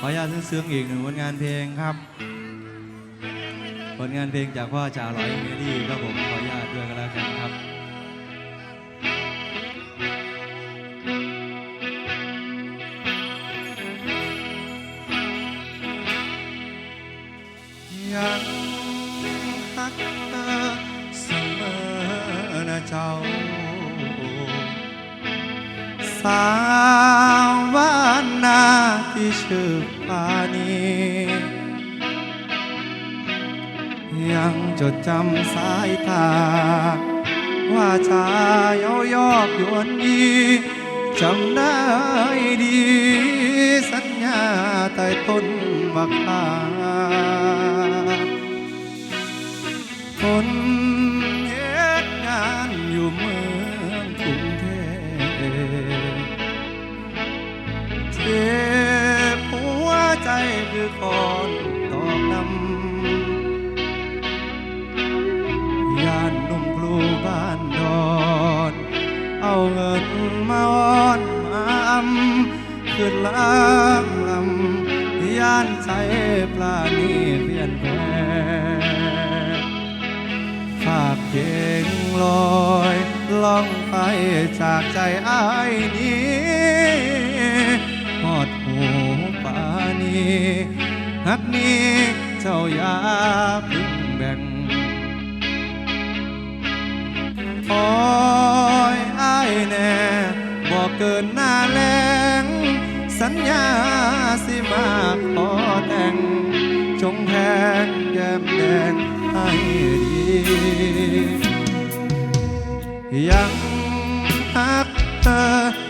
ขออนุญาตเสื่องๆอีกหนึ่งผลงานเพลงครับ ผลงานเพลงจากพ่อจ่าร้อยเมลี่ครับผมขออนุญาตด้วยกันแล้วกันครับยังฮักเธอเสมอนะเจ้าสา จดจำสายตา ว่าชายเอายอกยวนดีจำได้ดี สัญญาใต้ต้นบักอาคนเหตุงานอยู่เมืองกรุงเทพเจ็บหัวใจคือคอน ขึ้นล้างลำย่านใจปลานีเปลี่ยนแปลงฝากเพลงลอยล่องไปจากใจอ้ายนี้หอดหูปานี้หักนี้เจ้าอย่าพึ่งแบ่งคอยอ้ายแน่บอกเกินหน้าแรง สัญญาสิมาขอแต่ง จงแทงแก้มแดงให้ดี ยังฮักเธอ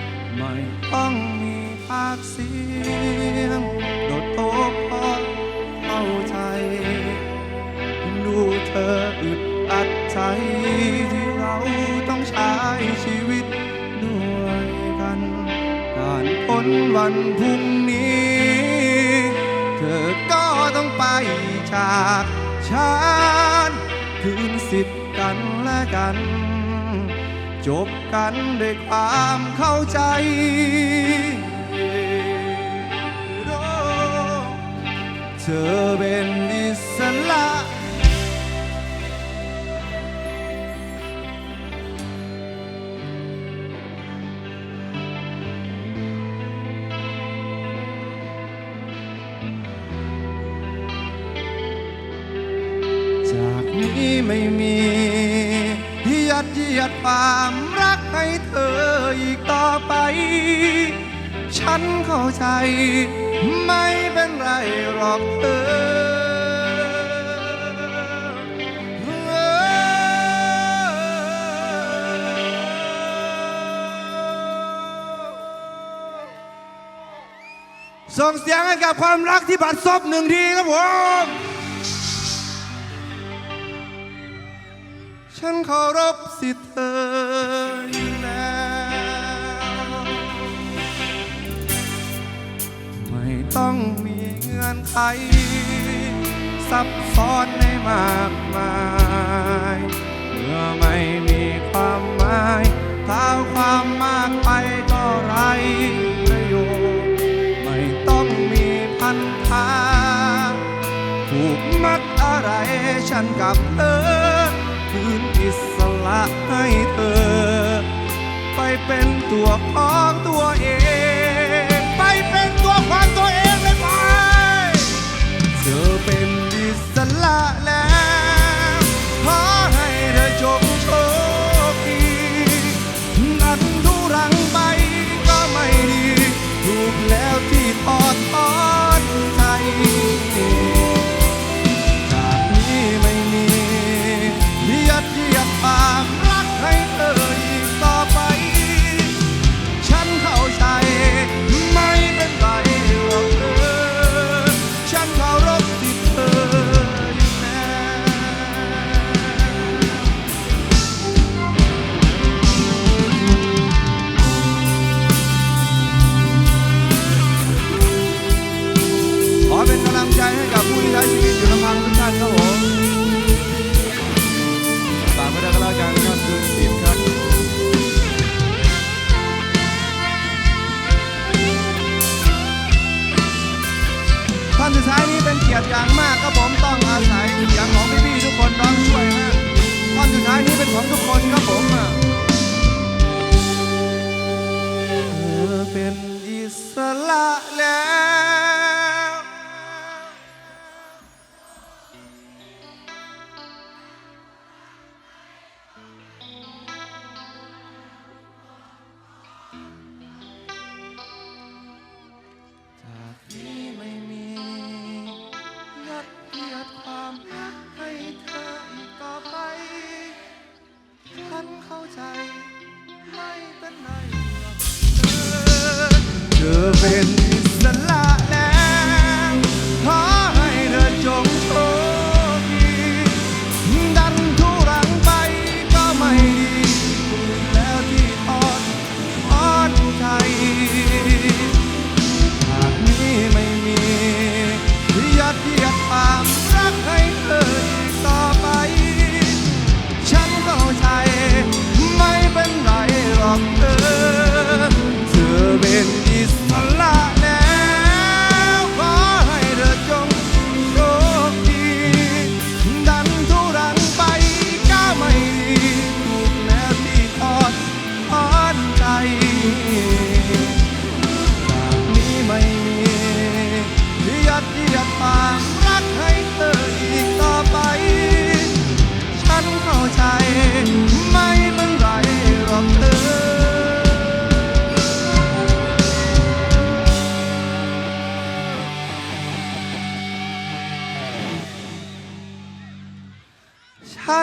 ไม่ต้องมีภากเสียงโดดโตพอเข้าใจ ดูเธออึดอัดใจที่เราต้องใช้ชีวิตด้วยกันการพ้นวันพรุ่งนี้ เธอก็ต้องไปจากฉันคืนสิทธิ์กันและกัน จบกันด้วยความเข้าใจเธอเป็นอิสระ ยัดเยียดความรักให้เธออีกต่อไป ฉันเข้าใจ ไม่เป็นไรหรอกเธอส่งเสียงให้กับความรักที่บัดซบหนึ่งทีครับผม ฉันเคารพ สิเธออยู่แล้วไม่ต้องมีเงื่อนไขซับซ้อนให้มากมายเมื่อไม่มีความหมายถ้าความมากไปก็ไรประโยชน์ไม่ต้องมีพันธาผูกมัดอะไรฉันกับเธอคืนอิส ละให้เธอ ไปเป็นตัวของตัวเอง ไปเป็นตัวของตัวเองเลยไปเธอเป็นดิสละ นี้เป็นเกียรติอย่างมากก็ผมต้องอาศัยเสียงของพี่ๆทุกคนร้องช่วยฮะตอนสุดท้ายนี้เป็นของทุกคนครับผมอะเธอเป็นอิสระแล้ว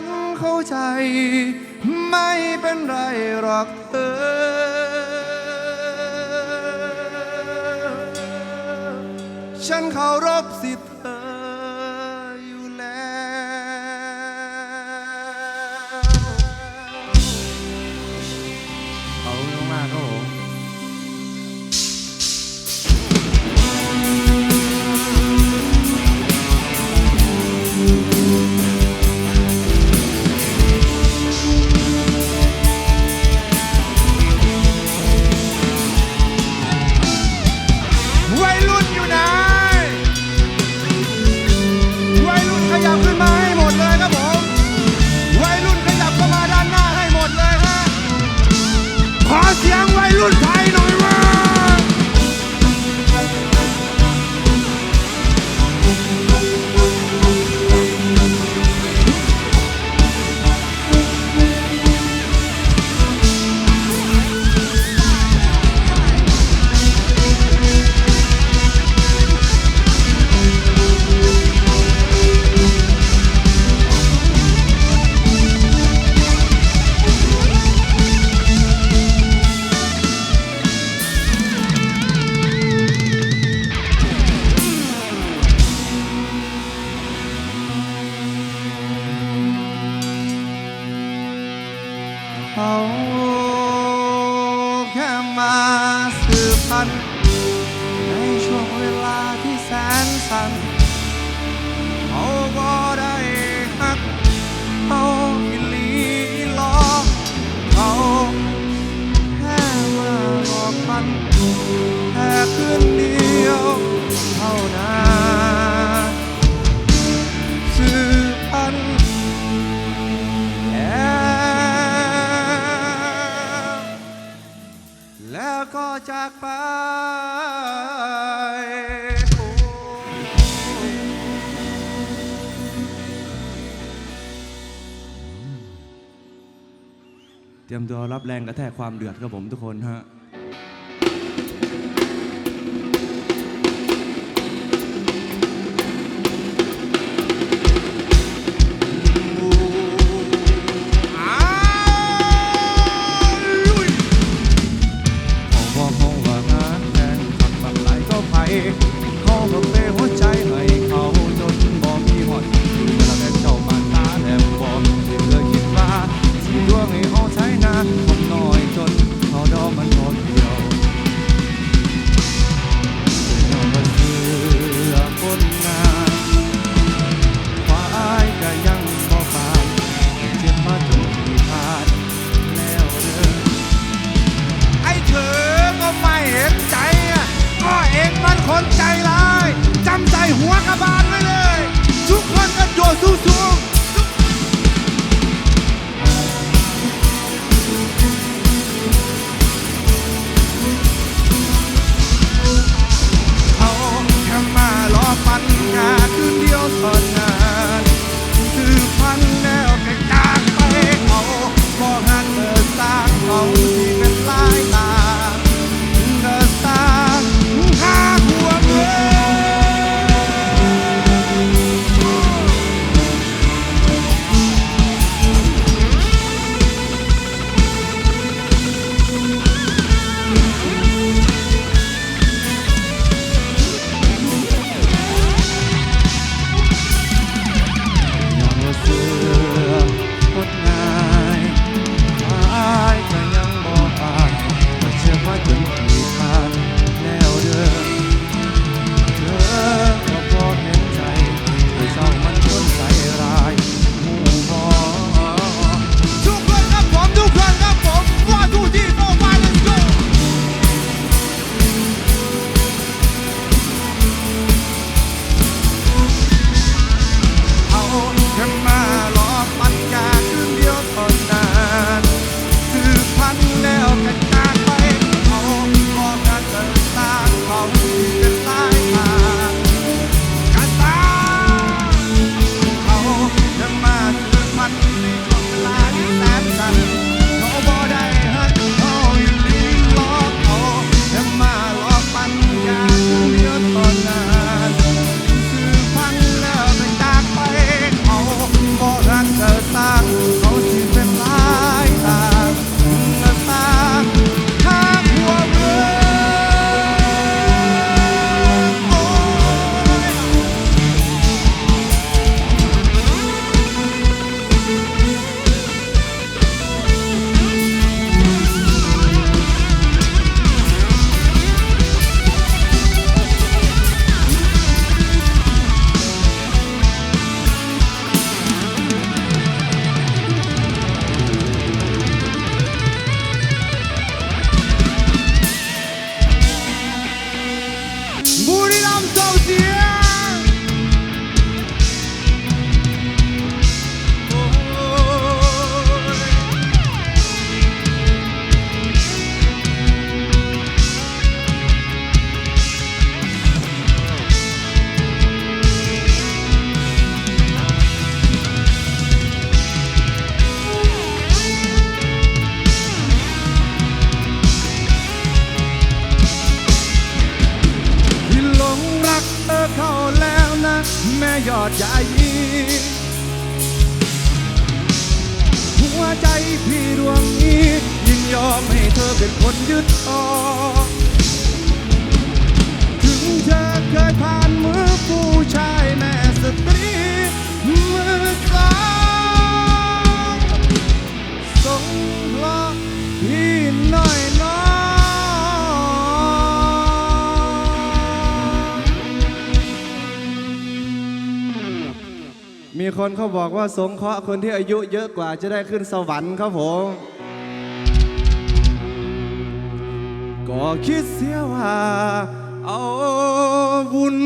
ฉันเข้าใจ ไม่เป็นไรหรอกเธอฉันเคารพสิท รียมตัวรับแรงกระแทกความเดือดครับผมทุกคนฮะ ยอดใจหัวใจพี่ดวงนี้ยินยอมให้เธอเป็นคนยึดออก ถึงเธอเคยผ่านีคนเขาบอกว่าสงเคราะห์คนที่อายุเยอะกว่าจะได้ขึ้นสวรรค์ครับผม ก็คิดเสียว่าเอาบุญ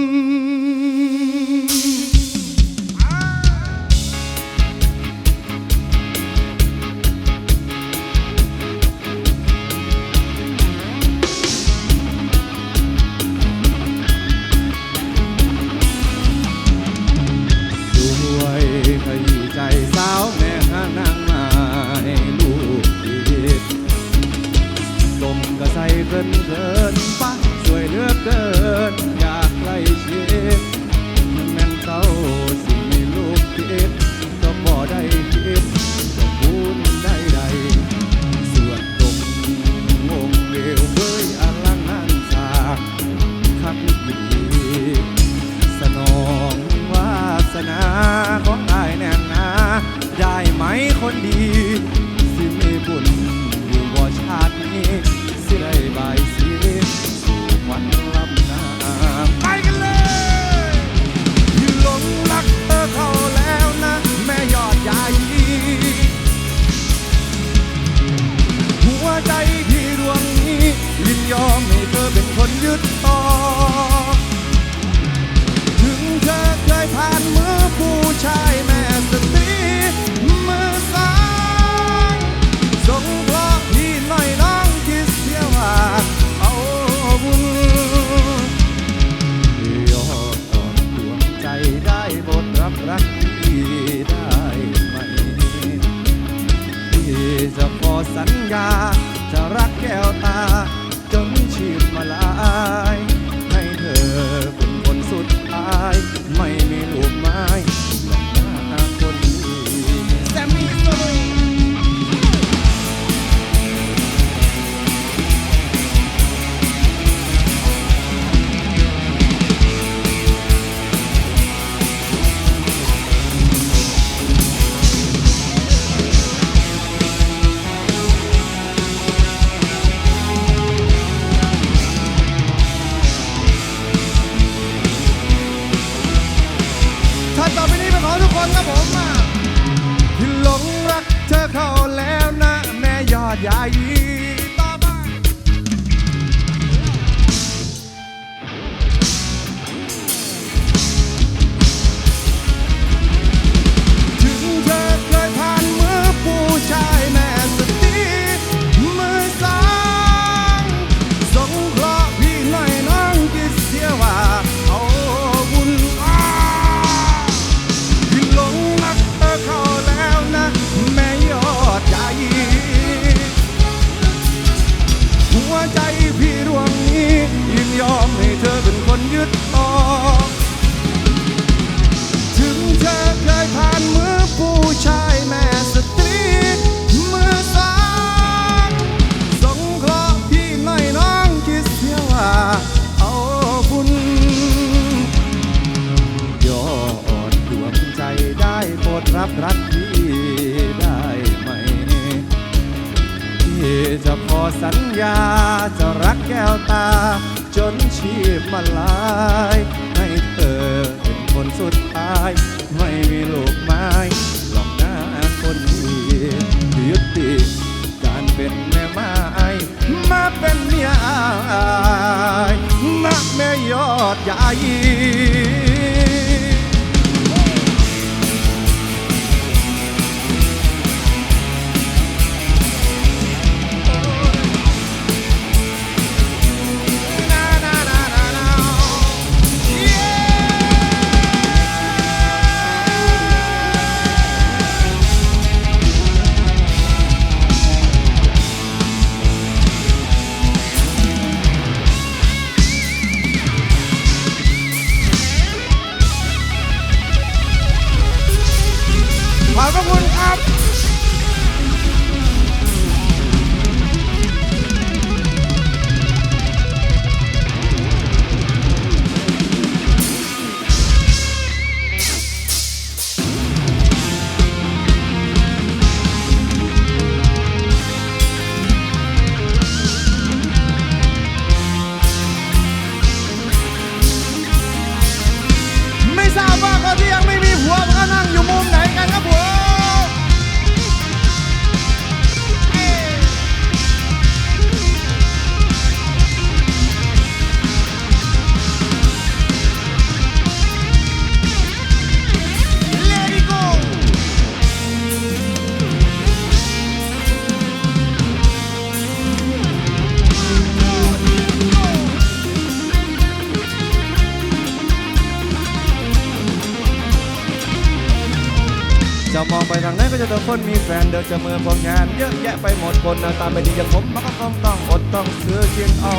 เมื่อพวกงานเยอะแยะไปหมดคนหน้าตาไม่ดีอย่างผมมันก็คงต้องอดต้องเสือเคียงเอา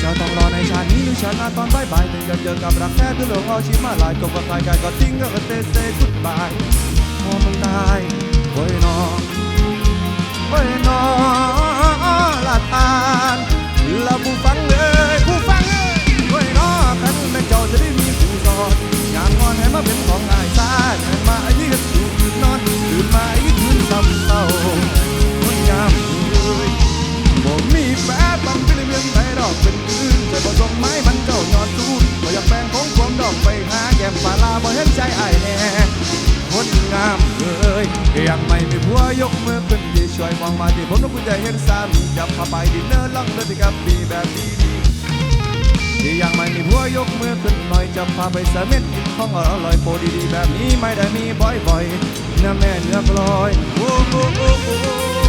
เจ้าต้องรอในชาตินี้หรือชาติหน้าตอนบ่ายๆถึงจะเจอกับรักแท้ที่หลงเอาชีวิมาลายก็ว่าตายกายก็ทิ้งก็เตเซกุดบายพอมึงตายโอ้ยน้องโอ้ยน้องลาตานแล้วผู้ฟัง ไม้มันเจ้ายอดสูนบ่อยากแบ่งของความดอกไปหาแก้มปลาลาบ่เห็นใจไอ้แน่คนงามเอ้ยยังไม่มีผัวยกมือขึ้นที่ช่วยมองมาที่ผมต้องคุณจะเห็นสามีจับพาไปดินเนอร์ล่องเรือที่กับปีแบบดีๆที่ยังไม่มีผัวยกมือขึ้นหน่อยจะพาไปเสม็ดกินของอร่อยโปรดีๆแบบนี้ไม่ได้มีบ่อยๆนะแม่เนื้อกลอยโอ้โอ้โอ้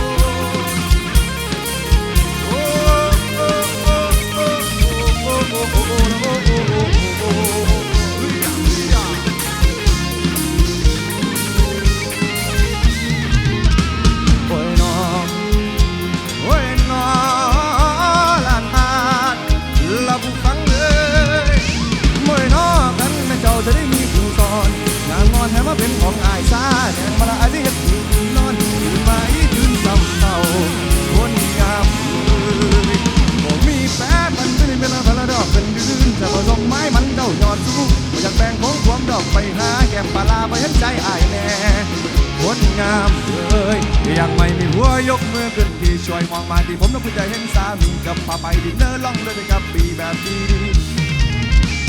จ้าจะได้มีผู้สอนงานงอนให้มาเป็นของอายซาแดงมาละ ม้มันเจ้ายอดสู้บ่อยากแบ่งของความดอกไปหาแก้มปลาลาบ่เห็นใจอายแน่คนงามเอ้ยยังไม่มีหัวยกมือขึ้นที่ช่วยมองมาที่ผมต้องคุณจะเห็นสามีกับพาไปดินเนอร์ล่องเรือกับปีแบบดี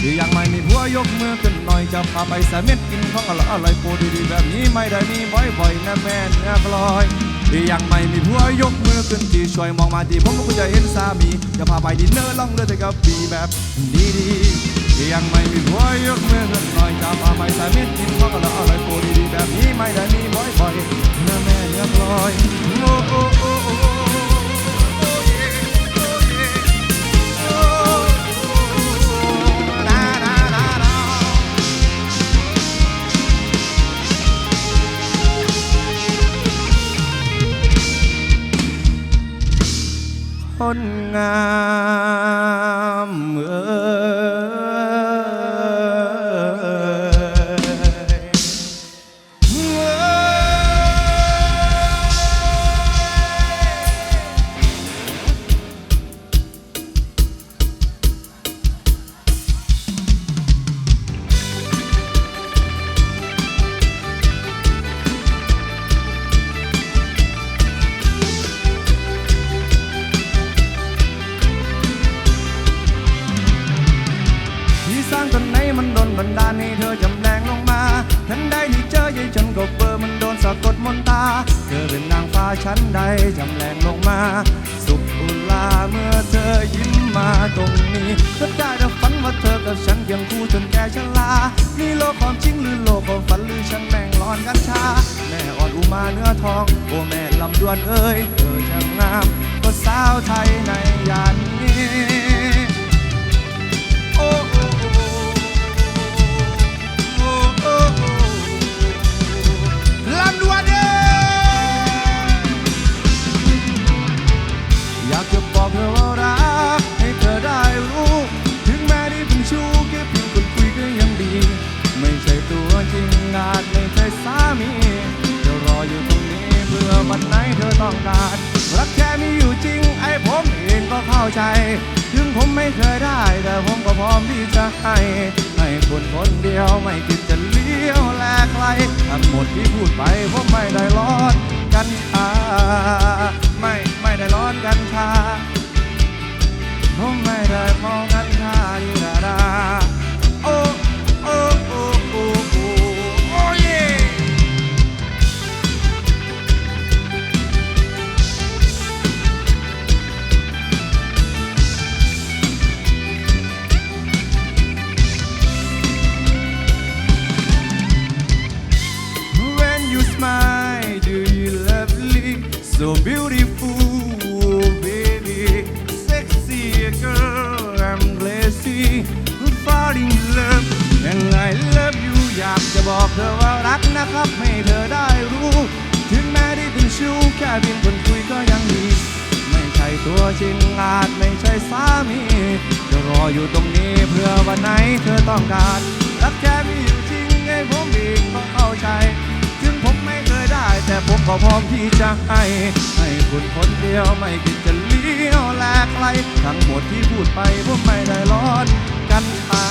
ที่ยังไม่มีผัวยกมือขึ้นหน่อยจะพาไปสเม็ดกินของอร่อยอร่อยโปรดีๆแบบนี้ไม่ได้มีบ่อยๆนะแม่เนื้อกลอยที่ยังไม่มีผัวยกมือขึ้นที่ช่วยมองมาที่ผมต้องคุณจะเห็นสามีจะพาไปดินเนอร์ล่องเรือกับปีแบบดีดี ยังไม่มีผัวยกมือขึ้นหน่อยจะพาไปสเม็ดกินของอร่อยอร่อยโปรดีๆแบบนี้ไม่ได้มีบ่อยๆนะแม่เนื้อกลอยโอ้โอ้โอ้โอ้โอ้เย่โอ้เย่โอ้ดาดาดาดาคนงามเอ่ ทั้งหมดที่พูดไปผมไม่ได้ร้อนกันชา